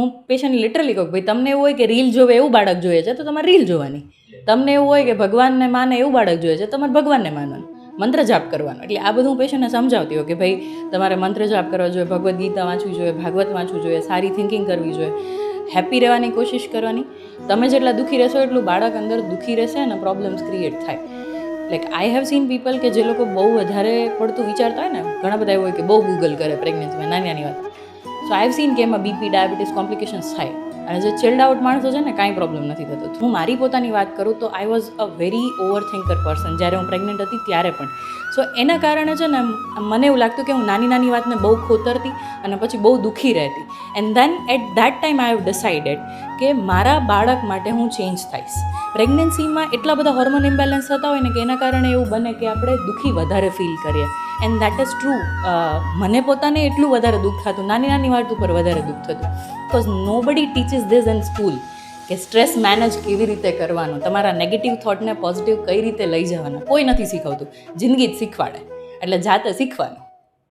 હું patient literally કહું ભાઈ, તમને એવું હોય કે રીલ જોવે એવું બાળક જોઈએ છે, તો તમારે રીલ જોવાની. તમને એવું હોય કે ભગવાનને માને એવું બાળક જોઈએ છે તમારે ભગવાનને માનવાનું. મંત્ર જાપ કરવાનો. એટલે આ બધું હું પેશન્ટને સમજાવતી હોય કે ભાઈ, તમારે મંત્ર જાપ કરવા જોઈએ, ભગવદ્ ગીતા વાંચવી જોઈએ, ભાગવત વાંચવું જોઈએ, સારી થિંકિંગ કરવી જોઈએ. હેપી રહેવાની કોશિશ કરવાની. તમે જેટલા દુઃખી રહેશો એટલું બાળક અંદર દુઃખી રહેશે અને પ્રોબ્લેમ્સ ક્રિએટ થાય. Like I have seen people કે જે લોકો બહુ વધારે પડતું વિચારતા હોય ને, ઘણા બધા એવું હોય કે બહુ ગૂગલ કરે પ્રેગ્નન્સીમાં નાની નાની વાત. સો આઈ હેવ સીન કે એમાં બીપી ડાયાબિટીસ કોમ્પ્લિકેશન્સ થાય. અને જે ચિલ્ડ આઉટ માણસો છે ને, કાંઈ પ્રોબ્લેમ નથી થતો. હું મારી પોતાની વાત કરું તો I was a very over thinker person જ્યારે હું પ્રેગ્નન્ટ હતી ત્યારે પણ. સો એના કારણે છે ને મને એવું લાગતું કે હું નાની નાની વાતને બહુ ખોતરતી અને પછી બહુ દુઃખી રહેતી. And then at that time I have decided કે મારા બાળક માટે હું ચેન્જ થઈશ. પ્રેગ્નન્સીમાં એટલા બધા હોર્મોન ઇમ્બેલેન્સ થતા હોય ને કે એના કારણે એવું બને કે આપણે દુઃખી વધારે ફીલ કરીએ. એન્ડ દેટ ઇઝ ટ્રુ મને પોતાને એટલું વધારે દુઃખ થતું, નાની નાની વાત ઉપર વધારે દુઃખ થતું. Because nobody teaches this in school કે સ્ટ્રેસ મેનેજ કેવી રીતે કરવાનો? તમારા નેગેટિવ થોટને પોઝિટિવ કઈ રીતે લઈ જવાના? કોઈ નથી શીખવતું. જિંદગી જ શીખવાડે. એટલે જાતે શીખવાનું.